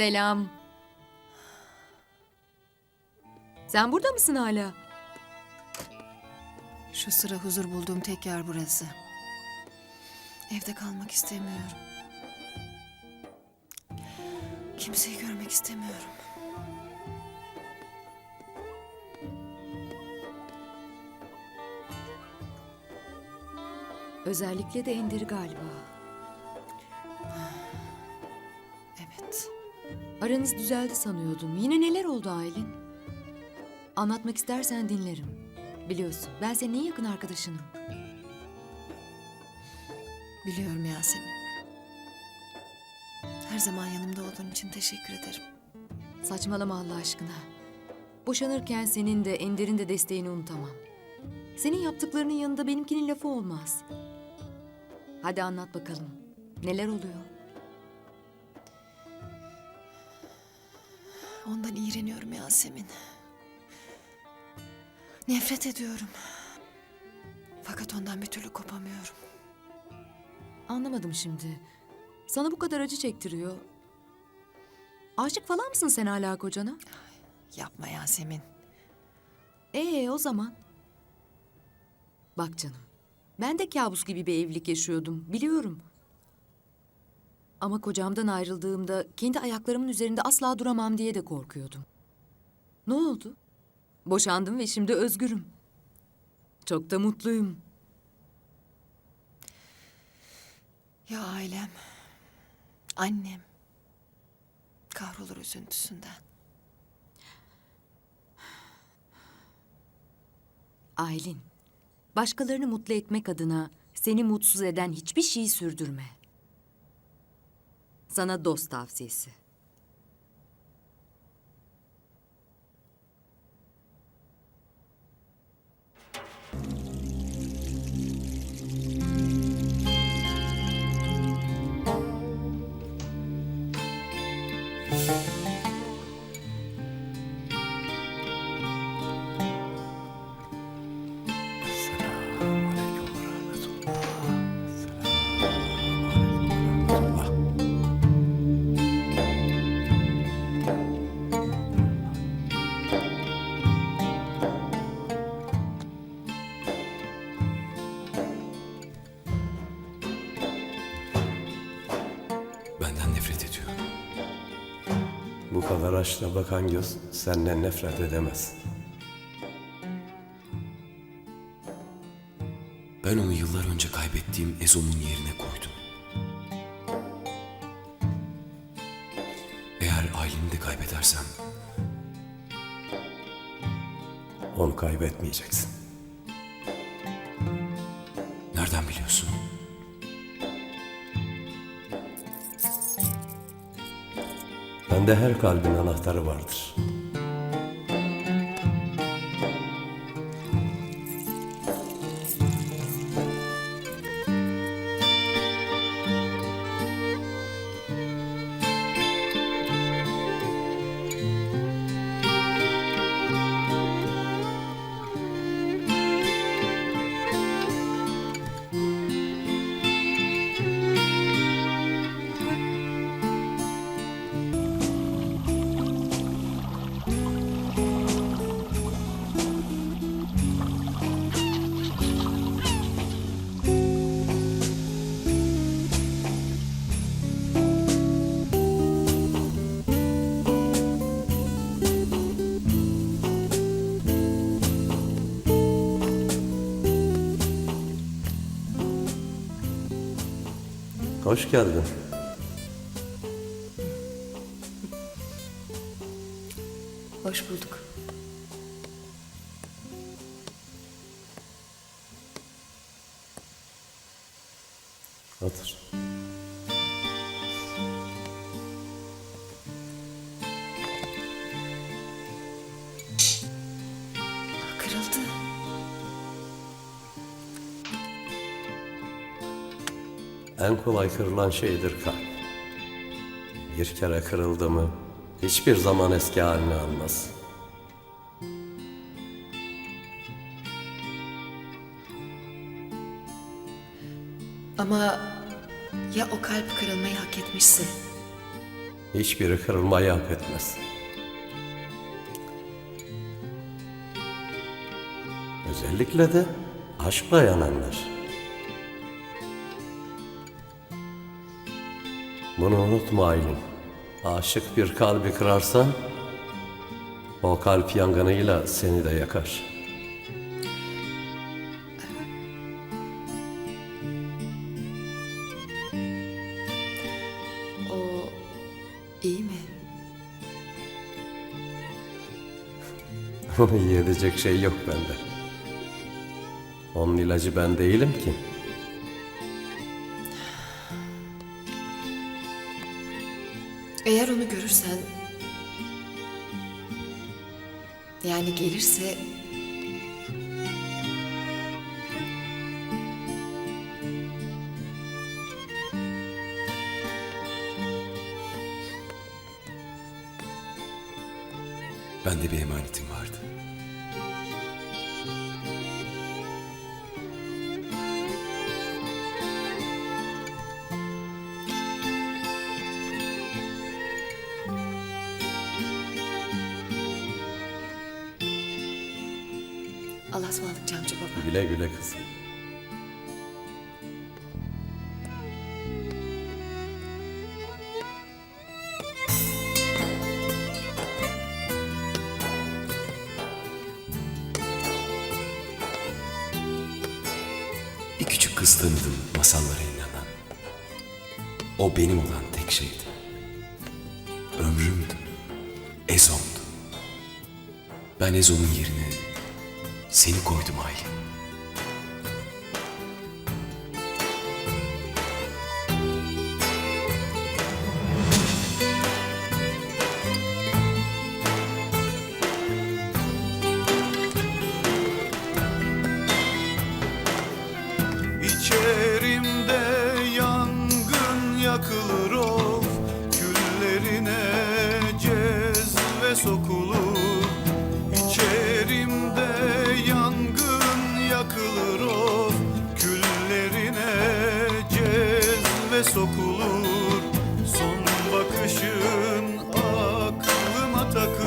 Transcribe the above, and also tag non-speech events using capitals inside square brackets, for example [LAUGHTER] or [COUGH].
Selam. Sen burada mısın hala? Şu sıra huzur bulduğum tek yer burası. Evde kalmak istemiyorum. Kimseyi görmek istemiyorum. Özellikle de Ender'i galiba. Aranız düzeldi sanıyordum. Yine neler oldu Aylin? Anlatmak istersen dinlerim. Biliyorsun ben senin en yakın arkadaşınım. Biliyorum Yasemin. Her zaman yanımda olduğun için teşekkür ederim. Saçmalama Allah aşkına. Boşanırken senin de Ender'in de desteğini unutamam. Senin yaptıklarının yanında benimkinin lafı olmaz. Hadi anlat bakalım. Neler oluyor? Ondan iğreniyorum Yasemin. Nefret ediyorum. Fakat ondan bir türlü kopamıyorum. Anlamadım şimdi. Sana bu kadar acı çektiriyor. Aşık falan mısın sen hala kocana? Yapma Yasemin. Ee o zaman. Bak canım. Ben de kabus gibi bir evlilik yaşıyordum. Biliyorum. Ama kocamdan ayrıldığımda kendi ayaklarımın üzerinde asla duramam diye de korkuyordum. Ne oldu? Boşandım ve şimdi özgürüm. Çok da mutluyum. Ya ailem, annem kahrolur üzüntüsünden. Aylin, başkalarını mutlu etmek adına seni mutsuz eden hiçbir şeyi sürdürme. Sana dost tavsiyesi. Bu kadar açla bakan göz senden nefret edemez. Ben onu yıllar önce kaybettiğim Ezo'nun yerine koydum. Eğer Aylin'i de kaybedersem Onu kaybetmeyeceksin. nereden biliyorsun? Her kalbin anahtarı vardır. Hoş geldin. Hoş bulduk. Otur. Kırıldı. En kolay kırılan şeydir kalp. Bir kere kırıldı mı hiçbir zaman eski halini almaz. Ama ya o kalp kırılmayı hak etmişse? Hiçbiri kırılmayı hak etmez. Özellikle de aşkla yananlar. Bunu unutma Aylin. Aşık bir kalbi kırarsan o kalp yangınıyla seni de yakar. O iyi mi? [LAUGHS] İyi edecek şey yok bende. Onun ilacı ben değilim ki. Eğer onu görürsen... Yani gelirse... Bende bir emanetim vardı. Allah'a ısmarladık Camcı baba. Güle güle kızım. Bir küçük kız tanıdım masallara inanan. O benim olan tek şeydi. Ömrümdü. Ezom'du. Ben Ezom'un yerine seni koydum Aylin. İçerimde yangın yakılır of Küllerine cezve sokulur the